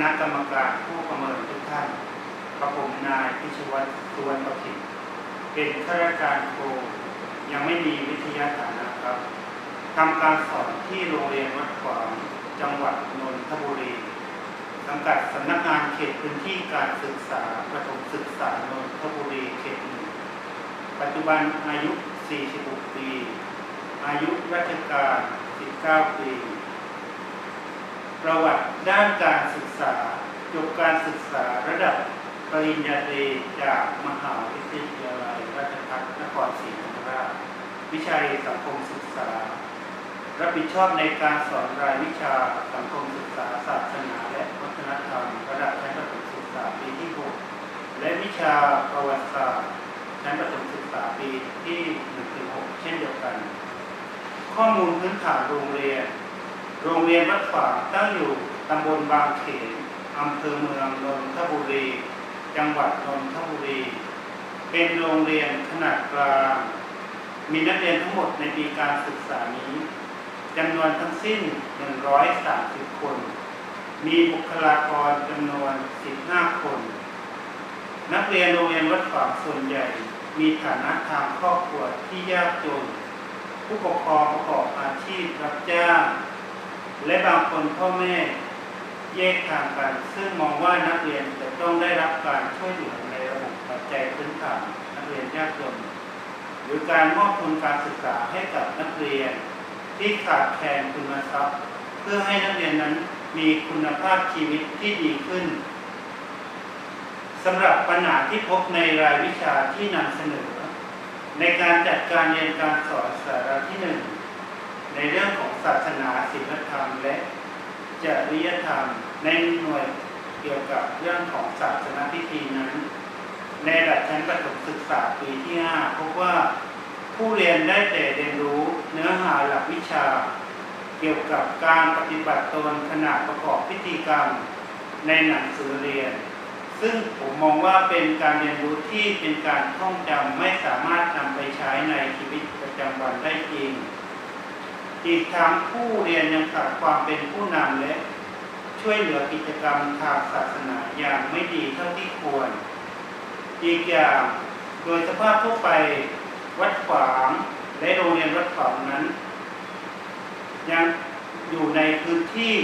ณะกรรมการผู้ประเมินทุกท่านกระผมนายพิชวัตรสุวรรณประสิทธิ์เป็นข้าราชการครูยังไม่มีวิทยาฐานะครับทำการสอนที่โรงเรียนวัดขวางจังหวัดนนทบุรีสังกัดสำนักงานเขตพื้นที่การศึกษาประถมศึกษานนทบุรีเขตหนึ่งปัจจุบันอายุ 46 ปี อายุราชการ 19 ปี ประวัติด้านการศึกษา จบการศึกษาระดับปริญญาตรีจากมหาวิทยาลัยราชภัฏนครศรีธรรมราช วิชาสังคมศึกษา รับผิดชอบในการสอนรายวิชาสังคมศึกษาศาสนาและวัฒนธรรมระดับชั้นประถมศึกษาปีที่ 6 และวิชาประวัติศาสตร์ชั้นประถมศึกษาปีที่1-6เช่นเดียวกัน ข้อมูลพื้นฐานโรงเรียน โรงเรียนวัดฝาตั้งอยู่ตำบลบางเขนอำเภอเมืองนนทบุรี จังหวัดนนทบุรี เป็นโรงเรียนขนาดกลาง มีนักเรียนทั้งหมดในปีการศึกษานี้จำนวนทั้งสิ้น 130 คน มีบุคลากรจำนวน 15 คน นักเรียนโรงเรียนวัดฝาส่วนใหญ่ มีฐานะทางครอบครัวที่ยากจน ผู้ปกครองประกอบอาชีพรับจ้าง และบางคนพ่อแม่แยกทางกัน ซึ่งมองว่านักเรียนจะต้องได้รับการช่วยเหลือในระบบปัจจัยพื้นฐานนักเรียนยากจนหรือการมอบทุนการศึกษาให้กับนักเรียน ที่ขาดแคลนทุนทรัพย์ เพื่อให้นักเรียนนั้นมีคุณภาพชีวิตที่ดีขึ้นสำหรับปัญหาที่พบในรายวิชาที่นำเสนอ ในการจัดการเรียนการสอนสาระที่หนึ่ง ในเรื่องของศาสนาศีลธรรม และจริยธรรม ในหน่วยเกี่ยวกับเรื่องของศาสนาพิธีนั้น ในระดับชั้นประถมศึกษาปีที่5พบว่าผู้เรียนได้แต่เรียนรู้เนื้อหาหลักวิชา เกี่ยวกับการปฏิบัติตนขณะประกอบพิธีกรรม ในหนังสือเรียน ซึ่งผมมองว่าเป็นการเรียนรู้ที่เป็นการท่องจำไม่สามารถนำไปใช้ในชีวิตประจำวันได้จริง อีกทั้งผู้เรียนยังขาดความเป็นผู้นำและช่วยเหลือกิจกรรมทางศาสนาอย่างไม่ดีเท่าที่ควร อีกอย่างโดยสภาพทั่วไปวัดขวางและโรงเรียนวัดขวางนั้น ยังอยู่ในพื้นที่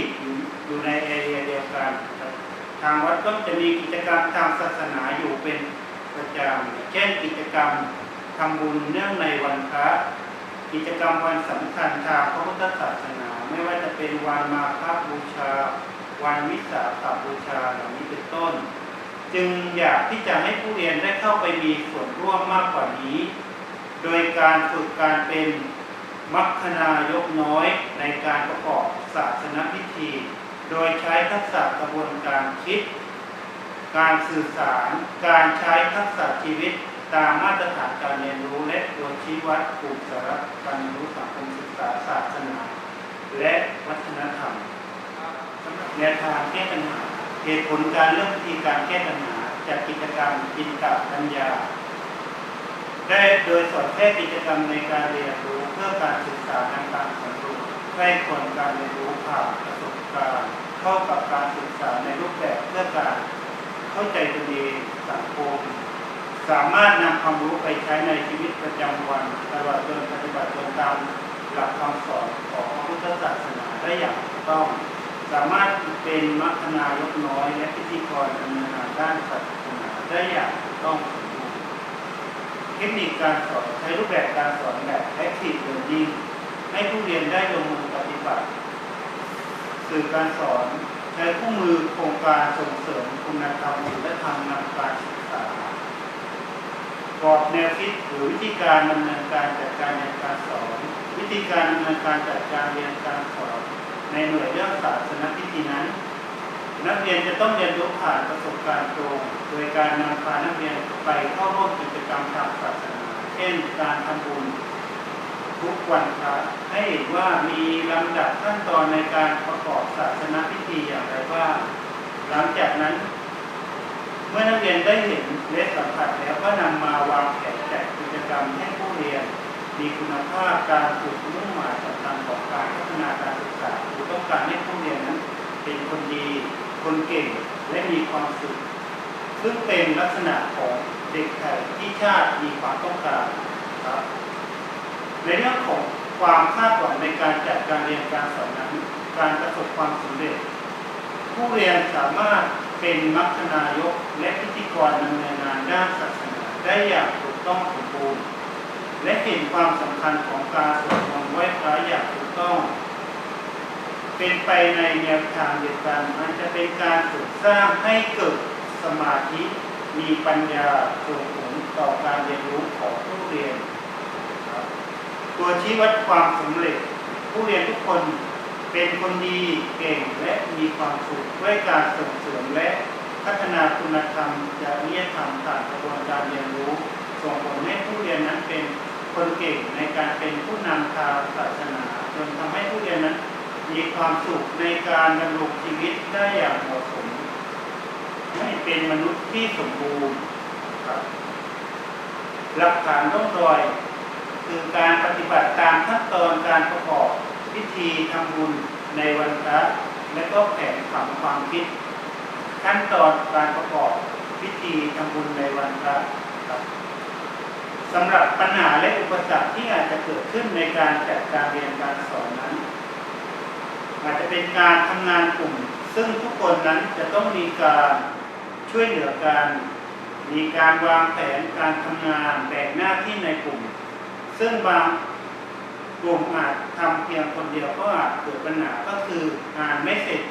อยู่ในแอเรียเดียวกัน ทางวัดก็จะมีกิจกรรมทางศาสนาอยู่เป็นประจำเช่นกิจกรรมทำบุญเนื่องในวันพระ กิจกรรมวันสำคัญทางพระพุทธศาสนา ไม่ว่าจะเป็นวันมาฆบูชา วันวิสาขบูชาเหล่านี้เป็นต้น จึงอยากที่จะให้ผู้เรียนได้เข้าไปมีส่วนร่วมมากกว่านี้ โดยการฝึกการเป็นมัคคนายกน้อยในการประกอบศาสนพิธี โดยใช้ทักษะกระบวนการคิด การสื่อสาร การใช้ทักษะชีวิต ตามมาตรฐานการเรียนรู้และตัวชี้วัดกลุ่มสาระการเรียนรู้สังคมศึกษาศาสนา และวัฒนธรรมสำหรับแนวทางแก้ปัญหาเหตุผลการเลือกวิธีการแก้ปัญหาจากกิจกรรมกินกับปัญญา ได้โดยสอดแทรกกิจกรรมในการเรียนรู้เพื่อการศึกษาทางการสำรวจใกล้ควรการเรียนรู้ผ่านประสบการณ์เข้ากับการศึกษาในรูปแบบเพื่อการเข้าใจตัวเองสังคม สามารถนำความรู้ไปใช้ในชีวิตประจำวันตลอดจนปฏิบัติตนตามหลักคำสอนของพระพุทธศาสนาได้อย่างถูกต้อง สามารถเป็นมัคคณายกน้อยและพิธีกรดำเนินงานด้านศาสนาได้อย่างถูกต้องสมบูรณ์เทคนิคการสอนใช้รูปแบบการสอนแบบ Active Learning ให้ผู้เรียนได้ลงมือปฏิบัติสื่อการสอนใช้คู่มือโครงการส่งเสริมคุณธรรมและธรรมนำการศึก กรอบแนวคิดหรือวิธีการดำเนินการจัดการเรียนการสอน วิธีการดำเนินการจัดการเรียนการสอน ในหน่วยเรื่องศาสนพิธีนั้น นักเรียนจะต้องเรียนรู้ผ่านประสบการณ์ตรง โดยการนำพานักเรียนไปเข้าร่วมกิจกรรมทางศาสนาเช่นการทำบุญทุกวันพระให้เห็นว่ามีลำดับขั้นตอนในการประกอบศาสนพิธีอย่างไรบ้างหลังจากนั้น เมื่อนักเรียนได้เห็นและสัมผัสแล้วก็นำมาวางแผนจัดกิจกรรมให้ผู้เรียน มีคุณภาพการฝึกมุ่งหมายสำคัญของการพัฒนาการศึกษาคือต้องการให้ผู้เรียนนั้น เป็นคนดี คนเก่งและมีความสุขซึ่งเป็นลักษณะของเด็กไทยที่ชาติมีความต้องการครับในเรื่องของความคาดหวังในการจัดการเรียนการสอนนั้น การประสบความสำเร็จ ผู้เรียนสามารถเป็นมัคนายกและพิธีกรดำเนินงานด้านศาสนาได้อย่างถูกต้องสมบูรณ์ และเห็นความสำคัญของการสวดมนต์ไหว้พระอย่างถูกต้อง เป็นไปในแนวทางเดียวกันมันจะเป็นการฝึกสร้างให้เกิดสมาธิมีปัญญาส่งผลต่อการเรียนรู้ของผู้เรียน ตัวชี้วัดความสำเร็จ ผู้เรียนทุกคน เป็นคนดีเก่งและมีความสุขด้วยการส่งเสริมและพัฒนาคุณธรรมจริยธรรมผ่านกระบวนการเรียนรู้ ส่งผลให้ผู้เรียนนั้นเป็นคนเก่งในการเป็นผู้นำทางศาสนาจนทำให้ผู้เรียนนั้นมีความสุขในการดำรงชีวิตได้อย่างเหมาะสมให้เป็นมนุษย์ที่สมบูรณ์ครับหลักฐานร่องรอย คือการปฏิบัติตามขั้นตอนการประกอบ พิธีทำบุญในวันพระและก็แผนผังความคิด ขั้นตอนการประกอบพิธีทำบุญในวันพระครับสำหรับปัญหาและอุปสรรคที่อาจจะเกิดขึ้นในการจัดการเรียนการสอนนั้น อาจจะเป็นการทำงานกลุ่ม ซึ่งทุกคนนั้นจะต้องมีการช่วยเหลือกัน มีการวางแผนการทำงานแบ่งหน้าที่ในกลุ่ม ซึ่งบาง กลุ่มอาจทำเพียงคนเดียวก็อาจเกิดปัญหาก็คืองานไม่เสร็จ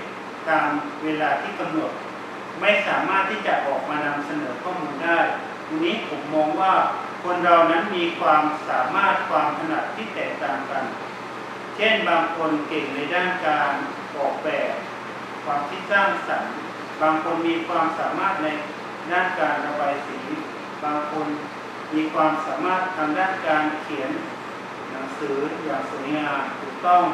ตามเวลาที่กำหนด ไม่สามารถที่จะออกมานำเสนอข้อมูลได้ทีนี้ผมมองว่าคนเรานั้นมีความสามารถความถนัดที่แตกต่างกัน เช่นบางคนเก่งในด้านการออกแบบ ความคิดสร้างสรรค์ บางคนมีความสามารถในด้านการระบายสี บางคนมีความสามารถทางด้านการเขียน หนังสืออย่างสวยงามถูกต้อง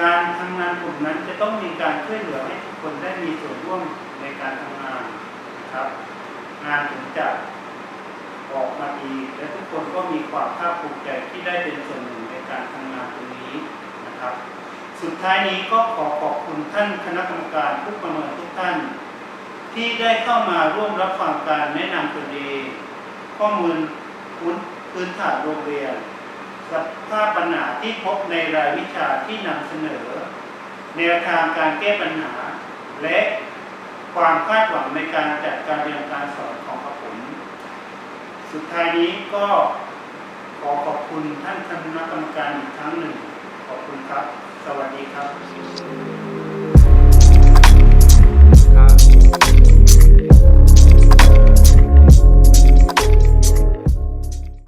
การทำงานกลุ่มนั้นจะต้องมีการช่วยเหลือให้ทุกคนได้มีส่วนร่วมในการทำงานนะครับ งานถึงจะออกมาดีและทุกคนก็มีความภาคภูมิใจที่ได้เป็นส่วนหนึ่งในการทำงานตรงนี้นะครับ สุดท้ายนี้ก็ขอขอบคุณท่านคณะกรรมการผู้ประเมินทุกท่าน ที่ได้เข้ามาร่วมรับฟังการแนะนำตนเองข้อมูลพื้นฐานโรงเรียน สภาพปัญหาที่พบในรายวิชาที่นำเสนอ แนวทางการแก้ปัญหา และความคาดหวังในการจัดการเรียนการสอนของกระผม สุดท้ายนี้ก็ขอขอบคุณท่านคณะกรรมการอีกครั้งหนึ่ง ขอบคุณครับ สวัสดีครับ